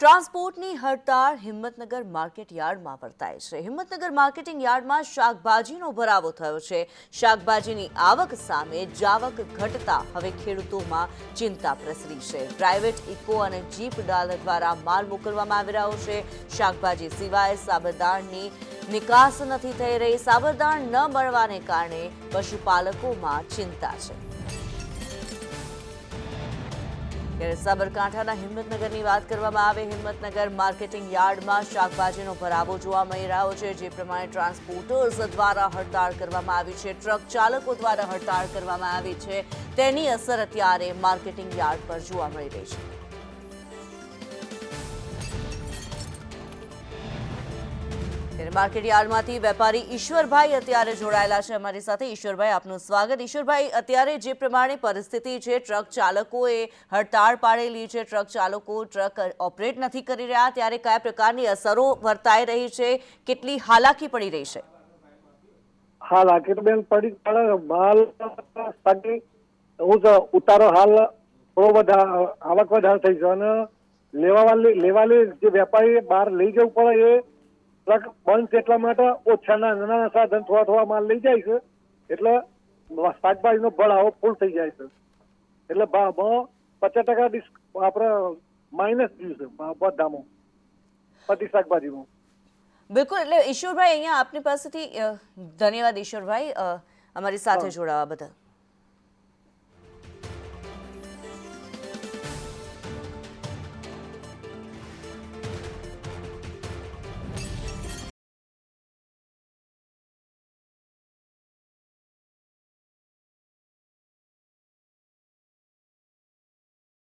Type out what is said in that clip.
ટ્રાન્સપોર્ટની હડતાળ હિંમતનગર માર્કેટ યાર્ડમાં વર્તાય છે. હિંમતનગર માર્કેટિંગ યાર્ડમાં શાકભાજીનો ભરાવો થયો છે. શાકભાજીની આવક સામે જાવક ઘટતા હવે ખેડૂતોમાં ચિંતા પ્રસરી છે. પ્રાઇવેટ ઇકો અને જીપ ડાલર દ્વારા માલ મોકલવામાં આવી રહ્યો છે. શાકભાજી સિવાય સાબરદાણની નિકાસ નથી થઈ રહી. સાબરદાણ ન મળવાને કારણે પશુપાલકોમાં ચિંતા છે. ત્યારે સાબરકાંઠાના હિંમતનગરની વાત કરવામાં આવે, હિંમતનગર માર્કેટિંગ યાર્ડમાં શાકભાજીનો ભરાવો જોવા મળી રહ્યો છે, જે પ્રમાણે ટ્રાન્સપોર્ટર્સ દ્વારા હડતાળ કરવામાં આવી છે, ટ્રક ચાલકો દ્વારા હડતાળ કરવામાં આવી છે. તેની અસર અત્યારે માર્કેટિંગ યાર્ડ પર જોવા મળી રહી છે. ત્યારે માર્કેટ યાર્ડમાંથી વેપારી ઈશ્વરભાઈ અત્યારે જોડાયેલા છે અમારી સાથે. ઈશ્વરભાઈ, આપનું સ્વાગત. ઈશ્વરભાઈ, અત્યારે જે પ્રમાણે પરિસ્થિતિ છે, ટ્રક ચાલકોએ હડતાળ પાડેલી છે, ટ્રક ચાલકો ટ્રક ઓપરેટ નથી કરી રહ્યા, ત્યારે કયા પ્રકારની અસરો વર્તાઈ રહી છે, કેટલી હાલાકી પડી રહી છે? હાલ આકીરબેન પડી માલ હું ઉતારો હાલ થોડો બધા આવક વધારે થઈ છે અને લેવા વાળી લેવાલી જે વેપારી બહાર લઈ જવું પડે એ બંધ એટલા માટે ઓછાના નાના સાધન થોડા થોડા માલ લઈ જાય છે. એટલે શાકભાજીનો ભળાવો ફૂલ થઈ જાય છે. એટલે ભાવમાં પચાસ ટકા ડિસ્ક આપણે માઇનસ થયું છે બધામાં. બધી શાકભાજીમાં. બિલકુલ એટલે ઈશ્વરભાઈ અહીંયા આપની પાસેથી ધન્યવાદ ઈશ્વરભાઈ અમારી સાથે જોડાવા બદલ.